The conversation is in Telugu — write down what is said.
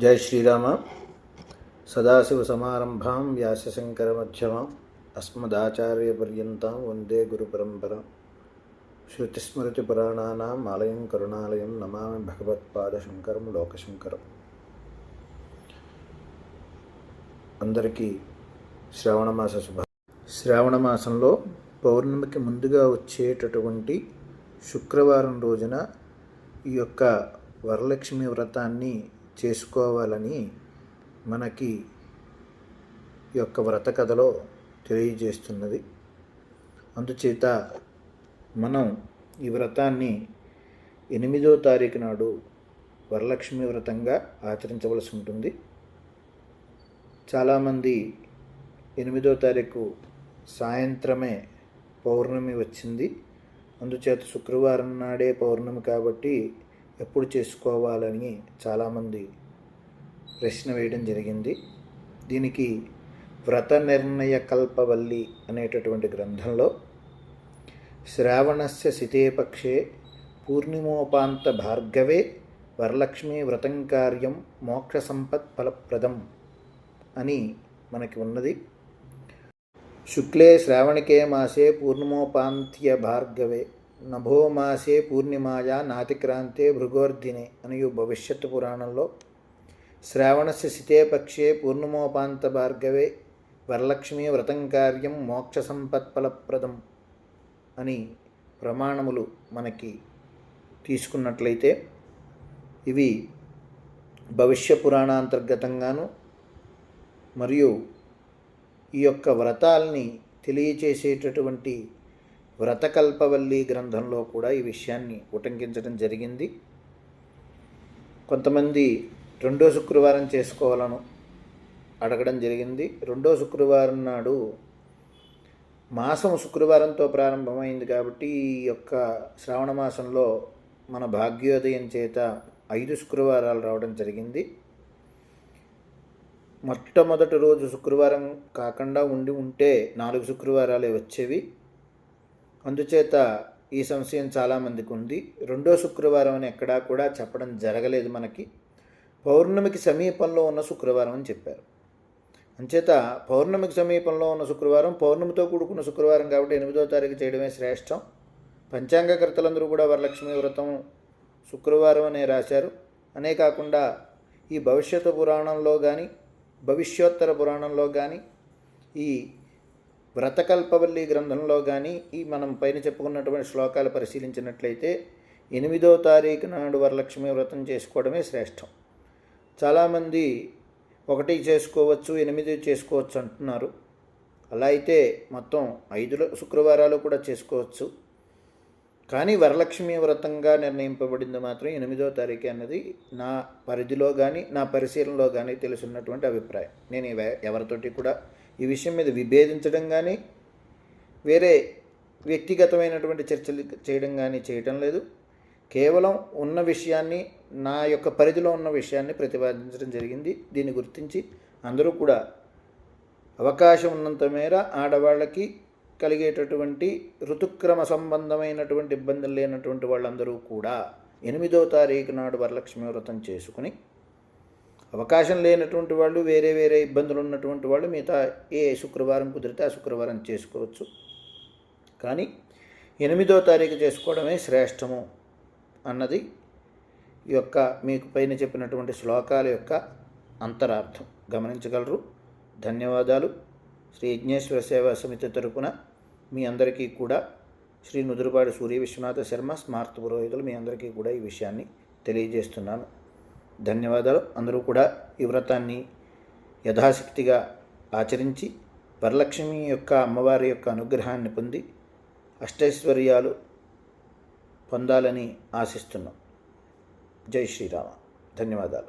జై శ్రీరామ. సదాశివసమారంభాం వ్యాసశంకరమధ్యమాం అస్మదాచార్యపర్యంతం వందే గురుపరంపర. శృతిస్మృతిపురాణానాం ఆలయం కరుణాలయం నమామి భగవత్పాదశంకరం లోకశంకరం. అందరికీ శ్రావణమాస శుభ శ్రావణమాసంలో పౌర్ణమికి ముందుగా వచ్చేటటువంటి శుక్రవారం రోజున ఈ యొక్క వరలక్ష్మి వ్రతాన్ని చేసుకోవాలని మనకి ఈ యొక్క వ్రత కథలో తెలియజేస్తున్నది. అందుచేత మనం ఈ వ్రతాన్ని ఎనిమిదో తారీఖు నాడు వరలక్ష్మి వ్రతంగా ఆచరించవలసి ఉంటుంది. చాలామంది ఎనిమిదో తారీఖు సాయంత్రమే పౌర్ణమి వచ్చింది. అందుచేత శుక్రవారం నాడే పౌర్ణమి కాబట్టి ఎప్పుడు చేసుకోవాలని చాలామంది ప్రశ్న వేయడం జరిగింది. దీనికి వ్రత నిర్ణయ కల్పవల్లి అనేటటువంటి గ్రంథంలో శ్రావణస్య శితేపక్షే పూర్ణిమోపాంత భార్గవే వరలక్ష్మీ వ్రతం కార్యం మోక్ష సంపత్ ఫలప్రదం అని మనకి ఉన్నది. శుక్లే శ్రావణికే మాసే పూర్ణిమోపాంత్య భార్గవే నభోమాసే పూర్ణిమాయ పూర్ణిమాయా నాతిక్రాంతే భృగోర్ధిని అనియు భవిష్యత్తు పురాణంలో. శ్రావణస్య శితే పక్షే పూర్ణిమోపాంత భార్గవే వరలక్ష్మీ వ్రతం కార్యం మోక్ష సంపత్ఫలప్రదం అని ప్రమాణములు మనకి తీసుకున్నట్లయితే ఇవి భవిష్య పురాణాంతర్గతంగాను మరియు ఈ యొక్క వ్రతాల్ని తెలియచేసేటటువంటి వ్రతకల్పవల్లి గ్రంథంలో కూడా ఈ విషయాన్ని ఉటంకించడం జరిగింది. కొంతమంది రెండో శుక్రవారం చేసుకోవాలను అడగడం జరిగింది. రెండో శుక్రవారం నాడు మాసం శుక్రవారంతో ప్రారంభమైంది కాబట్టి ఈ యొక్క శ్రావణ మాసంలో మన భాగ్యోదయం చేత ఐదు శుక్రవారాలు రావడం జరిగింది. మొట్టమొదటి రోజు శుక్రవారం కాకుండా ఉండి ఉంటే నాలుగు శుక్రవారాలే వచ్చేవి. అందుచేత ఈ సంశయం చాలామందికి ఉంది. రెండో శుక్రవారం అని ఎక్కడా కూడా చెప్పడం జరగలేదు మనకి. పౌర్ణమికి సమీపంలో ఉన్న శుక్రవారం అని చెప్పారు. అంచేత పౌర్ణమికి సమీపంలో ఉన్న శుక్రవారం పౌర్ణమితో కూడుకున్న శుక్రవారం కాబట్టి ఎనిమిదో తారీఖు చేయడమే శ్రేష్టం. పంచాంగకర్తలందరూ కూడా వరలక్ష్మి వ్రతం శుక్రవారం అనే రాశారు. అనే కాకుండా ఈ భవిష్యత్తు పురాణంలో కానీ భవిష్యోత్తర పురాణంలో కానీ ఈ వ్రతకల్పవల్లి గ్రంథంలో కానీ ఈ మనం పైన చెప్పుకున్నటువంటి శ్లోకాలు పరిశీలించినట్లయితే ఎనిమిదో తారీఖు నాడు వరలక్ష్మి వ్రతం చేసుకోవడమే శ్రేష్టం. చాలామంది ఒకటి చేసుకోవచ్చు ఎనిమిది చేసుకోవచ్చు అంటున్నారు. అలా అయితే మొత్తం ఐదు శుక్రవారాలు కూడా చేసుకోవచ్చు. కానీ వరలక్ష్మి వ్రతంగా నిర్ణయింపబడింది మాత్రం ఎనిమిదో తారీఖు అన్నది నా పరిధిలో కానీ నా పరిశీలనలో కానీ తెలుసున్నటువంటి అభిప్రాయం. నేను ఎవరితోటి కూడా ఈ విషయం మీద విభేదించడం కానీ వేరే వ్యక్తిగతమైనటువంటి చర్చలు చేయడం కానీ చేయటం లేదు. కేవలం ఉన్న విషయాన్ని నా యొక్క పరిధిలో ఉన్న విషయాన్ని ప్రతిపాదించడం జరిగింది. దీన్ని గుర్తించి అందరూ కూడా అవకాశం ఉన్నంత మేర ఆడవాళ్ళకి కలిగేటటువంటి ఋతుక్రమ సంబంధమైనటువంటి ఇబ్బందులు లేనటువంటి వాళ్ళందరూ కూడా ఎనిమిదో తారీఖు నాడు వరలక్ష్మి వ్రతం చేసుకుని అవకాశం లేనటువంటి వాళ్ళు వేరే వేరే ఇబ్బందులు ఉన్నటువంటి వాళ్ళు మిగతా ఏ శుక్రవారం కుదిరితే ఆ శుక్రవారం చేసుకోవచ్చు. కానీ ఎనిమిదో తారీఖు చేసుకోవడమే శ్రేష్టము అన్నది ఈ యొక్క మీకు పైన చెప్పినటువంటి శ్లోకాల యొక్క అంతరార్థం. గమనించగలరు. ధన్యవాదాలు. శ్రీ యజ్ఞేశ్వర సేవా సమితి తరపున మీ అందరికీ కూడా శ్రీ నుదురుపాడు సూర్య విశ్వనాథ శర్మ స్మార్త పురోహితులు మీ అందరికీ కూడా ఈ విషయాన్ని తెలియజేస్తున్నాను. ధన్యవాదాలు. అందరూ కూడా ఈ వ్రతాన్ని యథాశక్తిగా ఆచరించి వరలక్ష్మి యొక్క అమ్మవారి యొక్క అనుగ్రహాన్ని పొంది అష్టైశ్వర్యాలు పొందాలని ఆశిస్తున్నాం. జై శ్రీరామ. ధన్యవాదాలు.